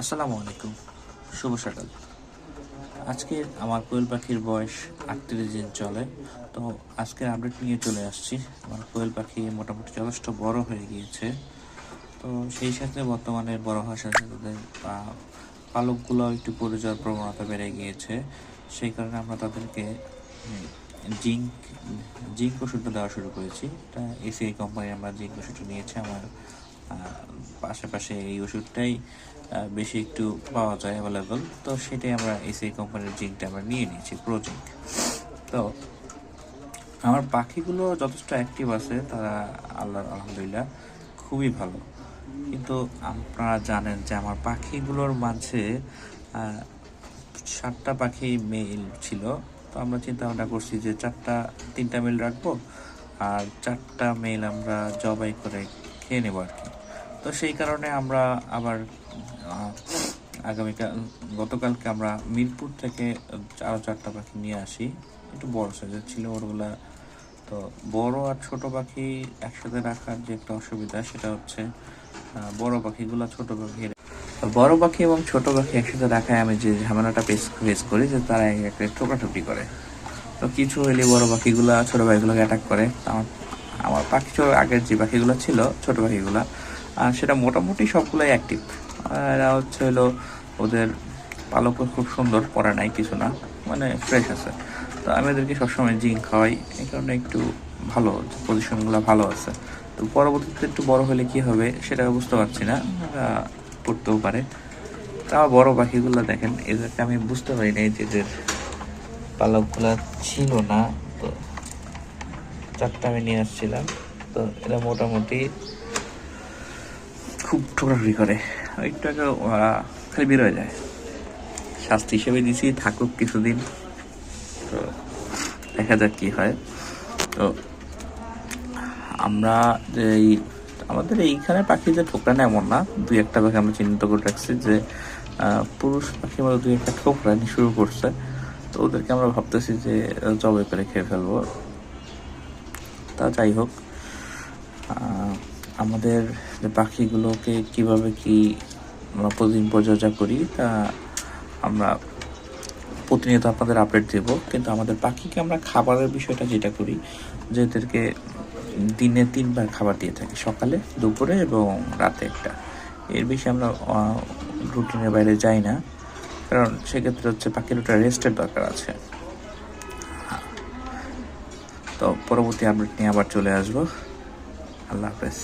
আসসালামু আলাইকুম। শুভ সকাল। আজকে আমার কোয়েল পাখির বয়স আটত্রিশ দিন চলে। তো আজকের আপডেট নিয়ে চলে আসছি। আমার কোয়েল পাখি মোটামুটি যথেষ্ট বড় হয়ে গিয়েছে। তো সেই সাথে বর্তমানে বড় হওয়ার সাথে তাদের পালকগুলো একটু পড়ে যাওয়ার প্রবণতা বেড়ে গিয়েছে। সেই কারণে আমরা তাদেরকে জিঙ্ক জিঙ্ক ওষুধটা দেওয়া শুরু করেছি। এটা এসিআই কোম্পানি আমরা জিঙ্ক ওষুধটা নিয়েছি। আমার আহ, পাশাপাশি এই ওষুধটাই বেশি একটু পাওয়া যায় অ্যাভেলেবল তো সেটাই আমরা এসিআই কোম্পানির জিঙ্কটা আমরা নিয়ে নিয়েছি প্রো জিঙ্ক তো আমার পাখিগুলো যথেষ্ট অ্যাক্টিভ আছে তারা আল্লাহ আলহামদুলিল্লাহ খুবই ভালো। কিন্তু আপনারা জানেন যে আমার পাখিগুলোর মাঝে সাতটা পাখি মেল ছিল। তো আমরা চিন্তা ভাবনা করছি যে চারটা তিনটা মেল রাখব আর চারটা মেল আমরা জবাই করে খেয়ে নেব আর কি। তো সেই কারণে আমরা আবার আগামীকাল, গতকালকে আমরা মিরপুর থেকে আরও চারটা পাখি নিয়ে আসি। একটু বড় সাইজের ছিল ওরগুলা তো বড় আর ছোট পাখি একসাথে রাখার যে একটা অসুবিধা সেটা হচ্ছে বড় পাখিগুলো ছোট পাখি বড় পাখি এবং ছোট পাখি একসাথে রাখায় আমি যে ঝামেলাটা ফেস ফেস করি যে তারা এক একটা টোকাটুকি করে। তো কিছু হলে বড় পাখিগুলা, ছোট পাখিগুলোকে অ্যাটাক করে। আমার আমার পাখি আগের যে পাখিগুলো ছিল, ছোট পাখিগুলা সেটা মোটামুটি সবগুলোই অ্যাক্টিভ এরা হচ্ছে হলো ওদের পালক খুব সুন্দর পরে নাই কিছু না মানে ফ্রেশ আছে। তো আমি ওদেরকে সবসময় জিঙ্ক খাওয়াই, এই কারণে একটু ভালো পজিশনগুলো ভালো আছে। তো পরবর্তীতে একটু বড় হলে কি হবে সেটা বুঝতে পারছি না পড়তেও পারে। তাও বড় পাখিগুলো দেখেন, এদেরকে আমি বুঝতে পারি যে এদের পালকগুলো ছিল না, তো চারটা আমি নিয়ে আসছিলাম। তো এরা মোটামুটি খুব ঠোকরাঠুরি করে। একটু ওরা খালি বের হয়ে যায়। শাস্তি হিসেবে দিছি, থাকুক কিছুদিন। তো দেখা যাক কি হয়। তো আমরা যে আমাদের এইখানে পাখি যে ঠোকরা ঠোকরানো এমন না, দুই একটা পাখি আমরা চিহ্নিত করে রাখছি যে পুরুষ পাখি আমরা দুই একটা ঠোকরানি শুরু করছে। তো ওদেরকে আমরা ভাবতেছি যে জবাই করে খেয়ে ফেলব। তা যাই হোক আমাদের যে পাখিগুলোকে কীভাবে কি আমরা প্রতিদিন পরিচর্যা করি, তা আমরা প্রতিনিয়ত আপনাদের আপডেট দেব। কিন্তু আমাদের পাখিকে আমরা খাবারের বিষয়টা যেটা করি, যে এদেরকে দিনে তিনবার খাবার দিয়ে থাকি, সকালে, দুপুরে এবং রাতে একটা। এর বেশি আমরা রুটিনের বাইরে যাই না। কারণ সেক্ষেত্রে হচ্ছে পাখির ওটা রেস্টের দরকার আছে। তো পরবর্তী আপডেট নিয়ে আবার চলে আসব। আল্লাহ হাফেজ।